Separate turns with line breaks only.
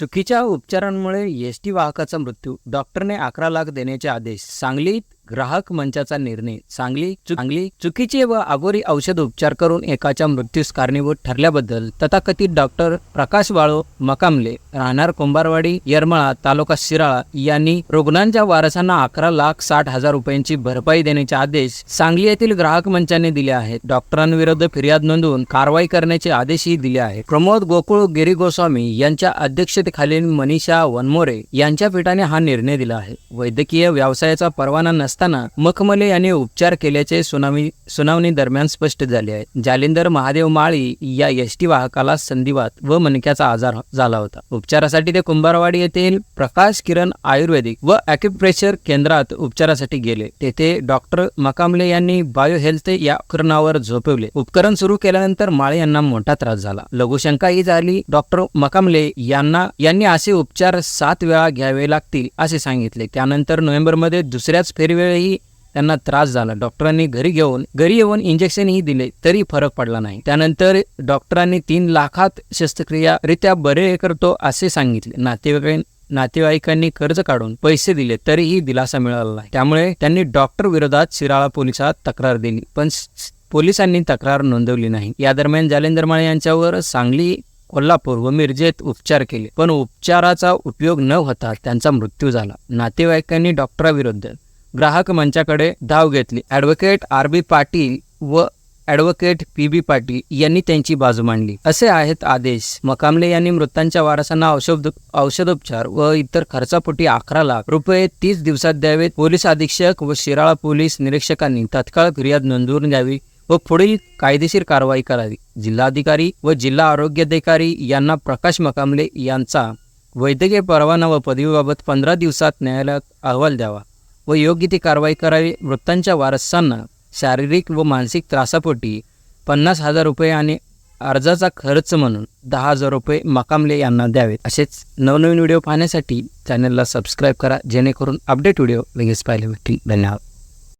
चुकीच्या उपचारांमुळे S T वाहकाचा मृत्यू डॉक्टरने अकरा लाख देण्याचे आदेश सांगलीत ग्राहक मंचाचा निर्णय सांगली सांगली चुकीचे व अगोरी औषध उपचार करून एकाच्या मृत्यूस कारणीभूत ठरल्याबद्दल तथाकथित डॉक्टर प्रकाश वाळो मकामले राहणार कुंभारवाडी येरमळा तालुका शिराळा यांनी रुग्णांच्या वारसांना अकरा लाख साठ हजार रुपयांची भरपाई देण्याचे आदेश सांगली येथील ग्राहक मंचाने दिले आहेत. डॉक्टरांविरुद्ध फिर्याद नोंदवून कारवाई करण्याचे आदेशही दिले आहेत. प्रमोद गोकुळ गिरी गोस्वामी यांच्या अध्यक्षतेखालील मनीषा वनमोरे यांच्या पीठाने हा निर्णय दिला आहे. वैद्यकीय व्यवसायाचा परवाना नसता असताना मखमले यांनी उपचार केल्याचे सुनावणी सुनावणी दरम्यान स्पष्ट झाले आहे. जालिंदर महादेव माळी या एस टी वाहकाला संधिवात व मणक्याचा आजार झाला होता. उपचारासाठी ते कुंभारवाडी येथील प्रकाश किरण आयुर्वेदिक व अॅक्युप्रेशर केंद्रात उपचारासाठी गेले. तेथे डॉक्टर मकामले यांनी बायो हेल्थ या उपकरणावर झोपवले. उपकरण सुरू केल्यानंतर माळे यांना मोठा त्रास झाला. लघुशंका ही झाली. डॉक्टर मकामले यांना यांनी असे उपचार सात वेळा घ्यावे लागतील असे सांगितले. त्यानंतर नोव्हेंबरमध्ये दुसऱ्याच वेळी त्यांना त्रास झाला. डॉक्टरांनी घरी घेऊन घरी येऊन इंजेक्शनही दिले तरी फरक पडला नाही. त्यानंतर डॉक्टरांनी तीन लाखात शस्त्रक्रिया रित्या बरे करतो असे सांगितले. नातेवाईक नातेवाईकांनी कर्ज काढून पैसे दिले तरीही दिलासा मिळाला नाही. त्यामुळे त्यांनी डॉक्टर विरोधात शिराळा पोलिसात तक्रार दिली. पण पोलिसांनी तक्रार नोंदवली नाही. या दरम्यान जालेंदर माळे यांच्यावर सांगली कोल्हापूर व मिरजेत उपचार केले. पण उपचाराचा उपयोग न होता त्यांचा मृत्यू झाला. नातेवाईकांनी डॉक्टराविरुद्ध ग्राहक मंचाकडे धाव घेतली. ॲडव्होकेट आर बी पाटील व ॲडव्होकेट पी बी पाटील यांनी त्यांची बाजू मांडली. असे आहेत आदेश. मकामले यांनी मृतांच्या वारसांना औषध औषधोपचार व इतर खर्चापोटी अकरा लाख रुपये तीस दिवसात द्यावेत. पोलीस अधीक्षक व शिराळा पोलीस निरीक्षकांनी तत्काळ फिर्याद नोंदवून द्यावी व पुढील कायदेशीर कारवाई करावी. जिल्हाधिकारी व जिल्हा आरोग्याधिकारी यांना प्रकाश मकामले यांचा वैद्यकीय परवाना व पदवीबाबत पंधरा दिवसात न्यायालयात अहवाल द्यावा. व योग्य ती कारवाई करावी. मृतांच्या वारसांना शारीरिक व मानसिक त्रासापोटी पन्नास हजार रुपये आणि अर्जाचा खर्च म्हणून दहा हजार रुपये मकामले यांना द्यावेत. असेच नवनवीन व्हिडिओ पाहण्यासाठी चॅनलला सबस्क्राईब करा जेणेकरून अपडेट व्हिडिओ लगेच पाहायला भेटतील. धन्यवाद.